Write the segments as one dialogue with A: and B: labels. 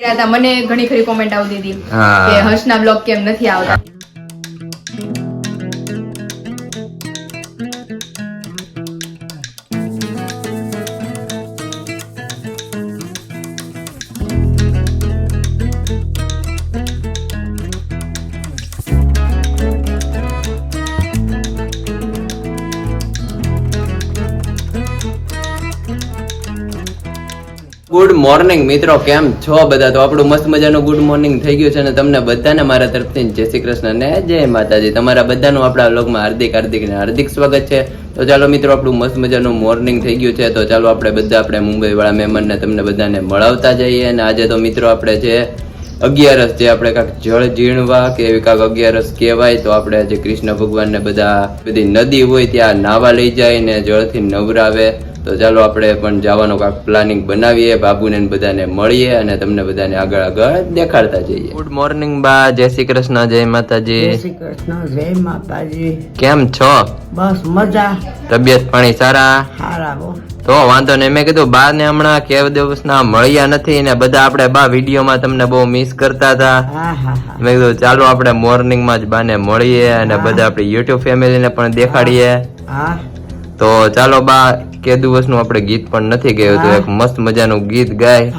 A: હતા. મને ઘણી ખરી કોમેન્ટ આવતી હતી કે હર્ષના બ્લોગ કેમ નથી આવતા?
B: ગુડ મોર્નિંગ મિત્રો. કેમ છો બધા? તો આપણું મસ્ત મજાનું ગુડ મોર્નિંગ થઈ ગયું છે અને તમને બધાને મારા તરફથી જય શ્રી કૃષ્ણ ને જય માતાજી. તમારા બધાનું આપણા વ્લોગમાં હાર્દિક હાર્દિક ને હાર્દિક સ્વાગત છે. તો ચાલો મિત્રો, આપણું મસ્ત મજાનું મોર્નિંગ થઈ ગયું છે. તો ચાલો આપણે બધા આપણે મુંબઈ વાળા મહેમાનને તમને બધાને મળાવતા જઈએ. અને આજે તો મિત્રો આપણે જે અગિયારસ જે આપણે કાંક જળ ઝીણવા કે એવી કાંક અગિયારસ કહેવાય, તો આપણે જે કૃષ્ણ ભગવાનને બધા બધી નદી હોય ત્યાં નાવા લઈ જાય ને જળથી નવરાવે. તો ચાલો આપણે પણ જવાનો કાંઈક પ્લાનિંગ બનાવીએ બાબુને ને બધાને મળીએ અને તમને બધાને આગળ આગળ દેખાડતા જઈએ. ગુડ મોર્નિંગ બા. જય શ્રી કૃષ્ણ જય માતાજી.
C: જય શ્રી કૃષ્ણ જય માતાજી.
B: કેમ છો?
C: બસ મજા.
B: તબિયત પાણી સારા?
C: સારા
B: તો વાંધો નહીં. મેં કીધું બા ને હમણાં કેવ દિવસના મળ્યા નથી ને બધા આપણે બા વિડીયોમાં તમને બહુ મિસ કરતા હતા. મેં કીધું ચાલો આપણે મોર્નિંગમાં જ બાને મળીએ અને બધા આપણી યુટ્યુબ ફેમિલીને પણ દેખાડીએ. તો ચાલો બા કે દિવસનું આપણે ગીત પણ નથી ગયું તો એક મસ્ત મજાનું ગીત ગાય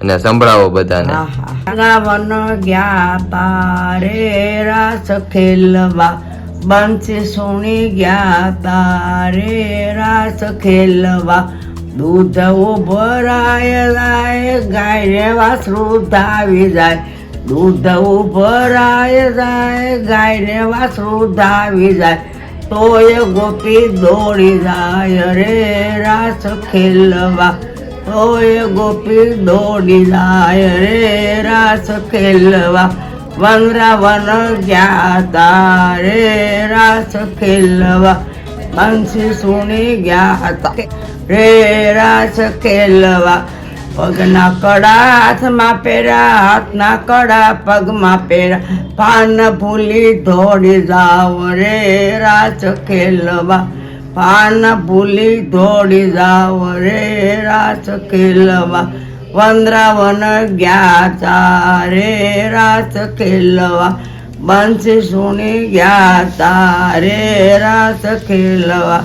B: અને સંભળાવો બધાને.
C: હા ગયા તારે રાસ ખેલવા બંસી સુણી ગયા તારે રાસ ખેલવા. દૂધ ઉભરાય જાય ગાયને વાસરું ધાવી જાય. દૂધ ઉભરાય જાય ગાય રે વાસરું ધાવી જાય. તોય ગોપી દોડી જાય રે રાસ ખેલવા. તોય ગોપી દોડી જાય રે રાસ ખેલવા. વનરાવન ગયા તારે રાસ ખેલવા. બંસી સુણી ગયા હતા રે રાસ ખેલવા. પગના કડા હાથમાં પહેર્યા હાથના કડા પગમાં પહેર્યા પાન ભૂલી દોડી જાવ રે રાસ ખેલવા પાન ભૂલી દોડી જાવ રે રાસ ખેલવા વંદ્રાવન ગયા તારે રાસ ખેલવા બંસી સુણી ગયા તારે રાસ ખેલવા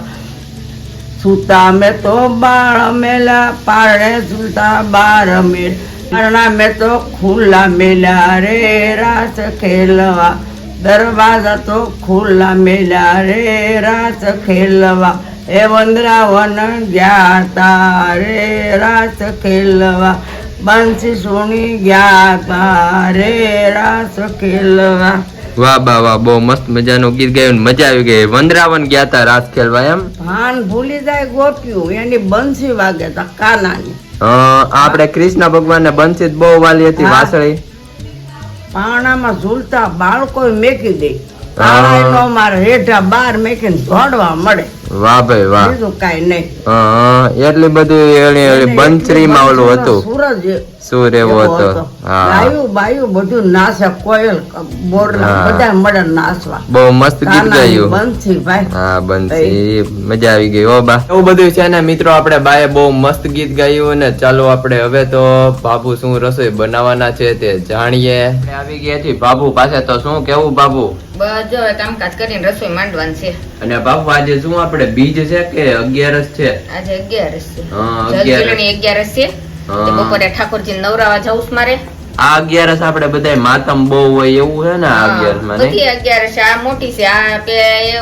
C: સુતા મેં તો બાળ મેલા, પારણે સુતા બાર મેળ. પારણા મેં તો ખુલ્લા મેલા રે, રાસ ખેલવા. દરવાજા તો ખુલ્લા મેલા રે, રાસ ખેલવા. એ વંદરાવન ગયા તારે રાસ ખેલવા. બંસી સુણી ગયા તારે રાસ ખેલવા.
B: વાહ બા વાહ બહુ મસ્ત મજાનું ગીત ગાયું મજા આવી ગઈ. વંદરાવન ગયા હતા રાસ ખેલવા એમ?
C: ભાન ભૂલી જાય ગોપ્યું એની બંસી વાગે તા કાનાની.
B: આપણે કૃષ્ણ ભગવાન ને બંસિત બહુ વાલી હતી. વાસળી.
C: પાણામાં ઝૂલતા બાળકો મેકી દે. પાણાનો મારે હેઠા બાર મેકીને દોડવા મળે.
B: વાહ ભાઈ વાહ.
C: બીજું કાંઈ નહીં.
B: એટલી બધું એની એળી બંસરીમાં ઓલું હતું.
C: સૂરજ
B: સૂર એવો હતો.
C: ગાયું બાયું બધું નાશે કોયલ મોરલા બધા મળે નાસવા.
B: બહુ મસ્ત ગીત ગાયું.
C: બંસી ભાઈ.
B: હા બંસી મજા આવી ગઈ ઓ બા. એવું બધું છે ને મિત્રો આપણે બાએ બહુ મસ્ત ગીત ગાયું ને ચાલો આપણે હવે તો બાબુ શું રસોઈ બનાવવાના છે તે જાણીએ. આપણે આવી ગયા છીએ. બાબુ પાસે તો શું? કેવું બાબુ?
A: બસ જો કામકાજ કરીને રસોઈ માંડવાનું છે.
B: અને બાપુ આજે શું આપણે? બીજ છે કે અગિયારસ છે?
A: આજે અગિયારસ છે. અગિયારસ. છે. બપોરે ઠાકોરજી નવરાવા જવું મારે.
B: આ અગિયારસ આપણે બધા માતમ બહુ હોય એવું છે ને આ અગિયારસમાં
A: બધી અગિયારસ છે. આ મોટી છે. આ પે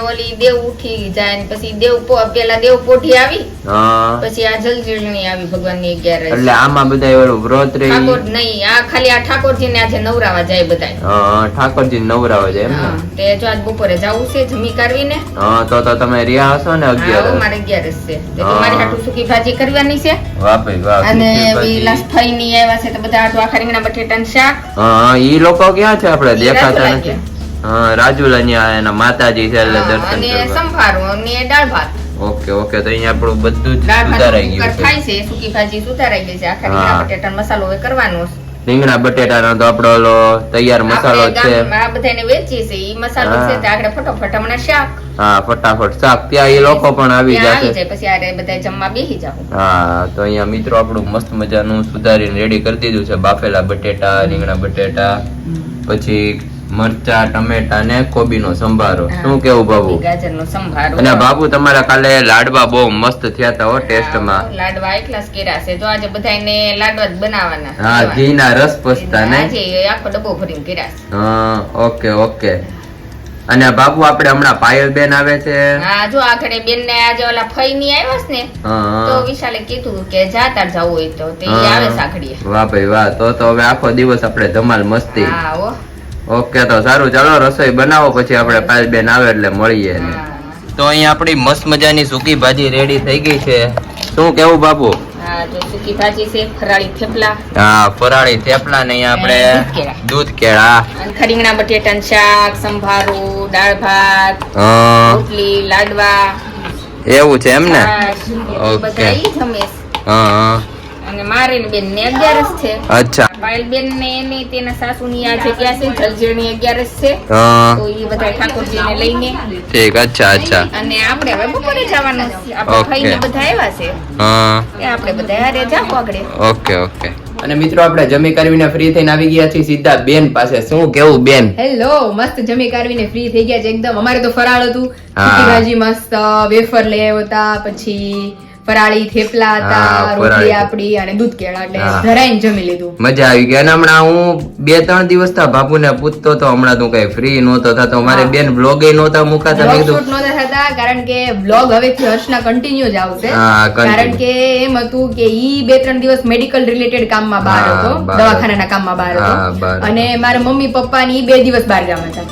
A: ઓલી દેવ ઉઠી જાય ને પછી દેવ પેલા દેવ પોઢી આવી. પછી આ જલજીલણી આવી ભગવાનની અગિયાર
B: એટલે આમાં બધા ઓલું વ્રત રહી
A: ઠાકોર નહીં આ ખાલી આ ઠાકોરજી ને આજે નવરાવા જાય બધા
B: ઠાકોરજી નવરાવા જાય એમ
A: તે જો આજ બપોરે જવું છે જમી કરવીને
B: હા તો તો તમે રહ્યા હશો ને અગિયાર.
A: મારે અગિયારસ છે. તે મારી હાટુ સુકી ભાજી કરવાની છે?
B: વાહ ભાઈ વાહ
A: અને. પેલા ફઈ ની આવ્યા છે તો બધા હાટુ આખા રીંગણા શાક.
B: હા ઈ લોકો ક્યાં છે આપણે દેખાતા નથી. હા રાજુલા ન્યા એના માતાજી છે એટલે દર્શન
A: અને સંભારો અને દાળ ભાત.
B: ઓકે ઓકે તો અહીંયા આપણું બધું જ સુધારાઈ ગયું છે.
A: થાય છે સૂકી ભાજી સુધારાઈ ગઈ છે. આખા રીંગણા બટેટા મસાલો હવે કરવાનો છે.
B: રીંગણા બટેટાનો તો આપણો ઓલો તૈયાર મસાલો છે.
A: આ બધાને વેચી છે ઈ મસાલો છે તે આગળ ફટાફટ હમણાં શાક.
B: હા ફટાફટ શાક. ત્યાં એ લોકો પણ આવી જશે.
A: પછી આરે બધા જમવા બેસી જાવ
B: હા તો અહીંયા મિત્રો આપણું મસ્ત મજાનું સુધારીને રેડી કરી દીધું છે. બાફેલા બટેટા રીંગણા બટેટા પછી મરચા ટમેટા ને કોબીનો સંભારો. શું કેવું બાબુ?
A: ગાજરનો સંભારો.
B: અને બાબુ તમારા કાલે લાડવા બહુ મસ્ત થયા હતા હો ટેસ્ટમાં.
A: લાડવા એકલા કેરા છે. તો આજે બધાને લાડવા જ બનાવવાના.
B: હા ઘીના રસ પસ્તા ને?
A: આજે આખો ડબ્બો ભરીને કર્યા
B: હા ઓકે ઓકે. અને બાબુ આપણે હમણાં પાયલ બેન આવે છે.
A: હા જો આખડે બેન ને આજે ઓલા ફઈ ની આવ્યા ને તો વિશાલે કીધું કે જાતાર જવું હોય તો તે આવે સાખડીએ.
B: વાહ ભાઈ વાહ. તો તો હવે આખો દિવસ આપણે ધમાલ મસ્તી.
A: હા હો.
B: ઓકે તો સારું. ચાલો રસોઈ બનાવો પછી આપણે પાંચ બેન આવે એટલે મળીએ તો અહીંયા આપણી મસ્ત મજાની સૂકી ભાજી રેડી થઈ ગઈ છે. શું કેવું
A: હા ફરાળી થેપલા.
B: ને આપણે
A: દૂધ કેળા. ખરીંગણા બટેટાનું શાક સંભારો દાળ ભાત રોટલી લાડવા.
B: એવું છે એમ ને? ઓકે. હા, હા.
A: અને મારી બેન ને અગિયારસ છે.
B: અચ્છા.
A: પાયલ બેન ને એને તેના સાસુ ની આ જગ્યા છે જલજણી અગિયારસ છે. તો એ બધા ઠાકોરજી ને લઈને.
B: ઠીક અચ્છા અચ્છા.
A: અને આપણે હવે બપોરે જવાનું છે. આપણે. ખાઈને બધા આવ્યા છે.
B: હા.
A: એ આપણે બધા હારે જાવ આગળ.
B: Okay okay. અને મિત્રો આપણે જમી કરવીને ફ્રી થઈને આવી ગયા છીએ સીધા બેન પાસે. શું કેવું બેન?
D: હેલો મસ્ત જમી કરવીને ફ્રી થઈ ગયા છે. એકદમ અમારે તો ફરાળ હતું. ભાજી મસ્ત વેફર લઈ આવ્યા હતા પછી ફરાળી થેપલા હતા રોટલી આપડી અને દૂધ કેળા એટલે. ધરાઈને જમી લીધું.
B: મજા આવી ગઈ. અને હમણાં હું બે ત્રણ દિવસ થા બાપુને પૂછતો તો હમણાં તું કઈ ફ્રી નહોતો થતો. મારે. બેન બ્લોગે નહોતા મુકાતા. મેં કીધું
D: શૂટ નહોતા થતા કારણ કે બ્લોગ હવેથી હર્ષના કન્ટિન્યુ જ આવશે. કારણ કે એમ હતું કે ઈ બે ત્રણ દિવસ મેડિકલ રિલેટેડ કામમાં બહાર હતો
B: દવાખાના
D: દવાખાનાના કામમાં બહાર હતો. અને મારા મમ્મી પપ્પા ની બે દિવસ બહાર ગામ હતા.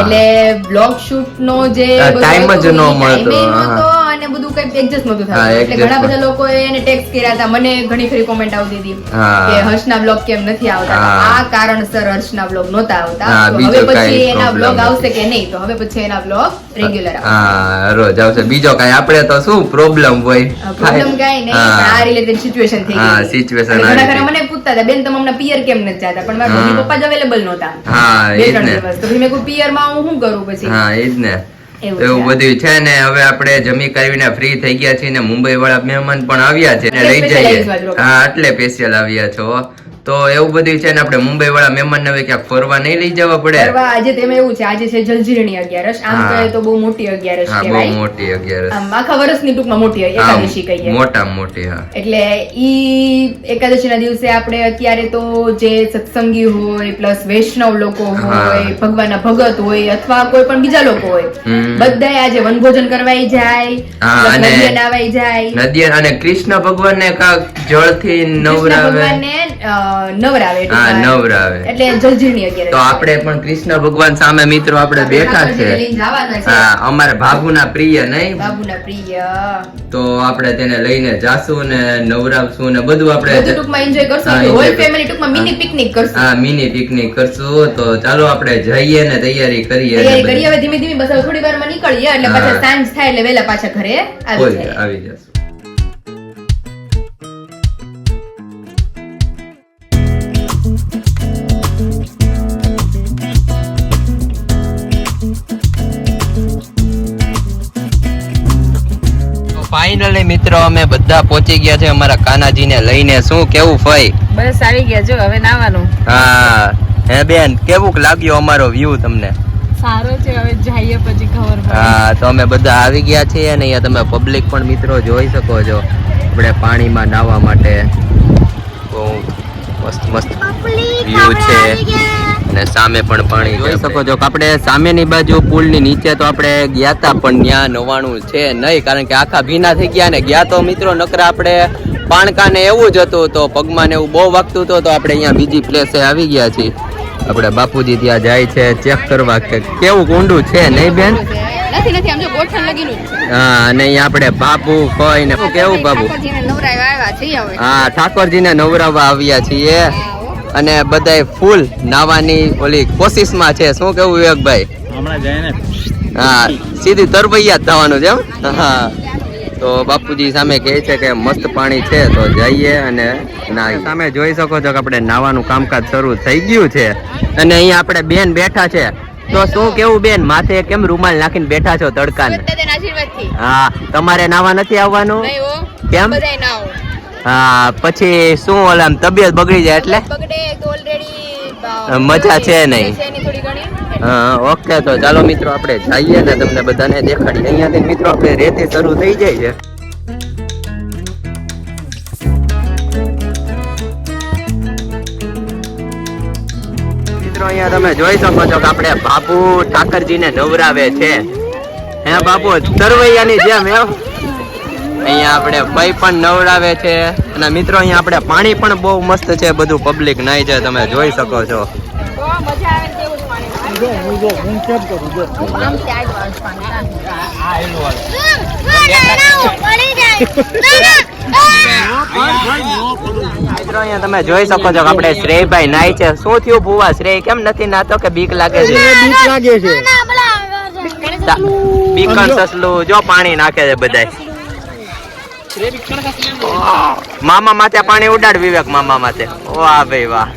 D: એટલે બ્લોગ શૂટ નો જે
B: ટાઈમ જ ન મળતો,
D: અને બધું કઈ એડજસ્ટ
B: નતું
D: થતું. એટલે ઘણા બધા લોકો એને ટેક્સ કર્યા હતા મને ઘણી ખરી કોમેન્ટ આવતી હતી. કે હર્ષના બ્લોગ કેમ નથી આવતા? આ કારણસર હર્ષના બ્લોગ નહોતા આવતા. હવે પછી એના બ્લોગ આવશે કે નહીં? તો હવે પછી એના બ્લોગ રેગ્યુલર આવશે.
B: હા રોજ આવશે. બીજો કઈ? આપણે તો શું પ્રોબ્લેમ હોય?
D: પ્રોબ્લેમ કાંઈ નહીં. આ રિલેટેડ સિચ્યુએશન થઈ
B: હા, આ
D: ઘણા
B: રીતે.
D: મને પૂછતા હતા બેન તમે હમણાં પિયર કેમ નથી જતા? પણ મારા. મમ્મી પપ્પા જ અવેલેબલ નહોતા.
B: હા એ જ ને.
D: તો મેં કહ્યું પિયરમાં હું શું કરું પછી?
B: હા એ જ ને.
D: એવું
B: બધું છે. ને હવે આપણે જમી કરીને ફ્રી થઈ ગયા છીએ ને મુંબઈ વાળા મહેમાન પણ આવ્યા છે ને લઈ જઈએ. હા એટલે સ્પેશિયલ આવ્યા છો. તો એવું બધું છે ને આપણે મુંબઈ વાળા મહેમાન ને ક્યાંક ફરવા નહીં લઈ જવા પડે.
D: આજે તેમાં એવું છે આજે છે જલજીરણી અગિયારસ. આમ કહે તો બહુ મોટી અગિયારસ
B: હા બહુ મોટી અગિયારસ.
D: આખા વર્ષની ટૂંકમાં મોટી એકાદશી કહીએ.
B: મોટા મોટી હા.
D: એટલે ઈ એકાદશીના દિવસે આપણે અત્યારે તો જે સત્સંગી હોય પ્લસ વૈષ્ણવ લોકો હોય
B: ભગવાન
D: ભગવાનના ભગત હોય અથવા કોઈ પણ બીજા લોકો હોય બધા આજે વનભોજન કરવાય જાય નદી
B: અને
D: નદીએ જાય.
B: નદી અને કૃષ્ણ ભગવાન ને કાંક જળથી
D: થી
B: નવરાવે.
D: ભગવાનને નવરાવે
B: હા નવરાવે.
D: એટલે જલજીરની અગિયાર
B: તો આપણે પણ કૃષ્ણ ભગવાન સામે મિત્રો આપણે બેઠા છે. હા અમારે બાબુના પ્રિય નહીં.
D: બાબુના પ્રિય.
B: તો આપણે તેને લઈને જાશું ને નવરાવશું ને બધું આપણે
D: ટૂંકમાં એન્જોય કરશું. હોલ ફેમિલી ટૂંકમાં મિની પિકનિક કરશું.
B: હા મિની પિકનિક કરશું. તો ચાલો આપણે જઈએ ને તૈયારી કરીએ
D: તૈયારી કરીએ. હવે ધીમે ધીમે બસ થોડી વારમાં નીકળીએ. એટલે. પાછા સાંજ થાય એટલે વહેલા પાછા ઘરે આવી
B: જશું. ફાઇનલી મિત્રો અમે બધા પહોંચી ગયા છે અમારા કાનાજીને લઈને. શું કેવું ફઈ?
A: બસ આવી ગયા જો હવે નાવાનું.
B: હા. હે બેન કેવું લાગ્યો અમારો વ્યૂ તમને?
A: સારો છે હવે જઈએ પછી ખબર
B: હા તો અમે બધા આવી ગયા છીએ અને અહીંયા તમે પબ્લિક પણ મિત્રો જોઈ શકો છો. આપણે પાણીમાં નાહવા માટે બહુ મસ્ત મસ્ત વ્યૂ છે અને સામે પણ પાણી જોઈ શકો છો કે આપણે સામેની બાજુ પુલની નીચે તો આપણે ગયા તા પણ ત્યાં નવાણું છે નહીં કારણ કે આખા ભીના થઈ ગયા ને ગયા તો મિત્રો નકરા આપણે પાણકા ને એવું જ હતું તો પગમાં ને એવું બહુ વાગતું હતું તો આપણે અહીંયા બીજી પ્લેસે આવી ગયા છીએ. આપણે બાપુજી ત્યાં જાય છે ચેક કરવા કે કેવું કુંડું છે નહીં બેન?
D: નથી નથી આમ જો ગોઠણ લગીનું
B: હા અને અહીંયા આપણે બાપુ ફઈ ને કેવું બાબુ
A: ઠાકોરજીને નવરાવ્યા આવ્યા છીએ
B: હા ઠાકોરજીને નવરાવવા આવ્યા છીએ. અને બધાય ફૂલ નાવાની ઓલી કોશિશમાં છે. શું કેવું વિવેકભાઈ?
E: હમણાં જાય ને
B: હા સીધી તરવૈયા જ થવાનું છે એમ? હા. તો બાપુજી સામે કહે છે કે મસ્ત પાણી છે તો જઈએ અને ના સામે જોઈ શકો છો કે આપણે નાવાનું કામકાજ શરૂ થઈ ગયું છે. અને અહીંયા આપણે બેન બેઠા છે. તો શું કેવું બેન? માથે કેમ રૂમાલ નાખીને બેઠા છો તડકાને? હા તમારે નાવા નથી આવવાનું? કેમ. હા પછી શું ઓલા તબિયત બગડી જાય એટલે?
A: બગડે તો ઓલરેડી
B: મજા છે નહીં. હા ઓકે તો ચાલો મિત્રો આપણે જઈએ ને તમને બધાને દેખાડીએ. અહીંયાથી મિત્રો આપણે રેતી શરૂ થઈ જાય છે. મિત્રો અહીંયા તમે જોઈ શકો છો કે આપણે બાપુ ઠાકરજીને નવરાવે છે. હે બાપુ તરવૈયાની જેમ એમ અહીંયા આપણે ભાઈ પણ નવડાવે છે અને મિત્રો અહીંયા આપણે પાણી પણ બહુ મસ્ત છે બધું પબ્લિક નાય છે તમે જોઈ શકો છો. મિત્રો અહીંયા તમે જોઈ શકો છો કે આપણે શ્રેયભાઈ નાય છે. શું થયું ભુવા? શ્રેય કેમ નથી નાતો કે બીક લાગે છે? તા- બીકણ સસલું જો પાણી નાખે છે બધાય. મામા માથે પાણી ઉડાડ વિવેક મામા માથે. વાહ ભાઈ વાહ.